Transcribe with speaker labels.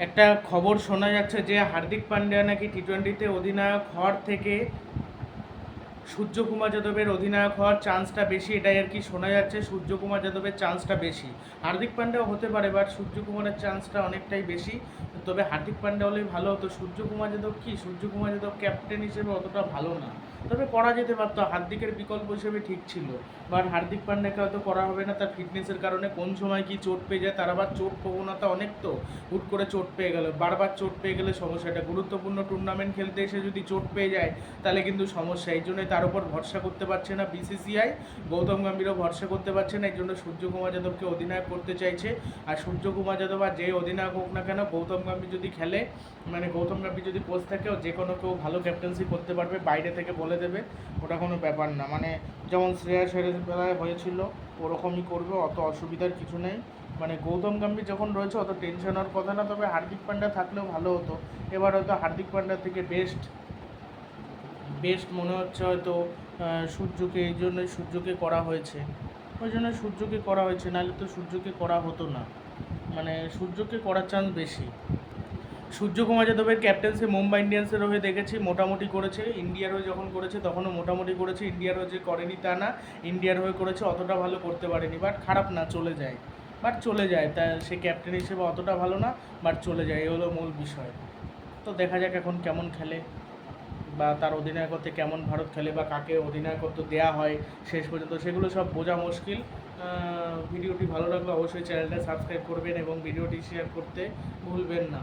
Speaker 1: একটা খবর শোনা যাচ্ছে যে হার্দিক পান্ডিয়া নাকি টি টোয়েন্টিতে অধিনায়ক হওয়ার থেকে সূর্যকুমার যাদবের অধিনায়ক হওয়ার চান্সটা বেশি, এটাই আর কি শোনা যাচ্ছে, সূর্যকুমার যাদবের চান্সটা বেশি। হার্দিক পান্ডিয়াও হতে পারে বাট সূর্যকুমারের চান্সটা অনেকটাই বেশি। তবে হার্দিক পান্ডিয়া হলেই ভালো হতো। সূর্যকুমার যাদব কি? সূর্যকুমার যাদব ক্যাপ্টেন হিসেবে অতটা ভালো না। তবে করা যেতে পারতো। হার্দিকের বিকল্প হিসেবে ঠিক ছিল। বাট হার্দিক পান্ডিয়াকে হয়তো করা হবে না, তার ফিটনেসের কারণে কোন সময় কি চোট পেয়ে যায়, তার আবার চোট প্রবণতা অনেক তো। হুট করে চোট পেয়ে গেল। বারবার চোট পেয়ে গেলে সমস্যাটা। গুরুত্বপূর্ণ টুর্নামেন্ট খেলতে এসে যদি চোট পেয়ে যায়, তাহলে কিন্তু সমস্যা। এই জন্যই তার উপর ভরসা করতে পারছে না বিসিসিআই গৌতম গম্ভীরও ভরসা করতে পারছে না। এই জন্য সূর্যকুমার যাদবকে অধিনায়ক করতে চাইছে। আর সূর্যকুমার যাদব আর যে অধিনায়ক হোক না কেন, গৌতম গম্ভীর যদি খেলে মানে গৌতম গম্ভীর যদি কোচ থাকে যে কোনো কেউ ভালো ক্যাপ্টেন্সি করতে পারবে। বাইরে থেকে বলে দেবে ওটা কোনো ব্যাপার না। মানে যেমন শ্রেয়া সেরের বেলায় হয়েছিল, ওরকমই করবে, অত অসুবিধার কিছু নেই। মানে গৌতম গম্ভীর যখন রয়েছে, অত টেনশন হওয়ার কথা না, তবে হার্দিক পান্ডা থাকলেও ভালো হতো। এবার হয়তো হার্দিক পান্ডার থেকে বেস্ট বেস্ট মনে হচ্ছে হয়তো সূর্যকে, এই জন্যই সূর্যকে করা হয়েছে। ওই জন্য সূর্যকে করা হয়েছে, নাহলে তো সূর্যকে করা হতো না। মানে সূর্যকে করার চান্স বেশি। সূর্যকুমার যাদবের ক্যাপ্টেন্সি মুম্বাই ইন্ডিয়ান্সের হয়ে দেখেছি, মোটামুটি করেছে। ইন্ডিয়ার হয়ে যখন করেছে, তখনও মোটামুটি করেছে। ইন্ডিয়ার হয়ে যে করেনি তা না, ইন্ডিয়ার হয়ে করেছে, অতটা ভালো করতে পারেনি। বাট খারাপ না, চলে যায়। বাট চলে যায়, তা সে ক্যাপ্টেন হিসেবে অতটা ভালো না, বাট চলে যায় এই হলো মূল বিষয়। তো দেখা যাক এখন কেমন খেলে, বা তার অধিনায়কত্বে কেমন ভারত খেলে, বা কাকে অধিনায়কত্ব দেওয়া হয় শেষ পর্যন্ত, সেগুলো সব বোঝা মুশকিল। ভিডিওটি ভালো লাগলে অবশ্যই চ্যানেলটা সাবস্ক্রাইব করবেন এবং ভিডিওটি শেয়ার করতে ভুলবেন না।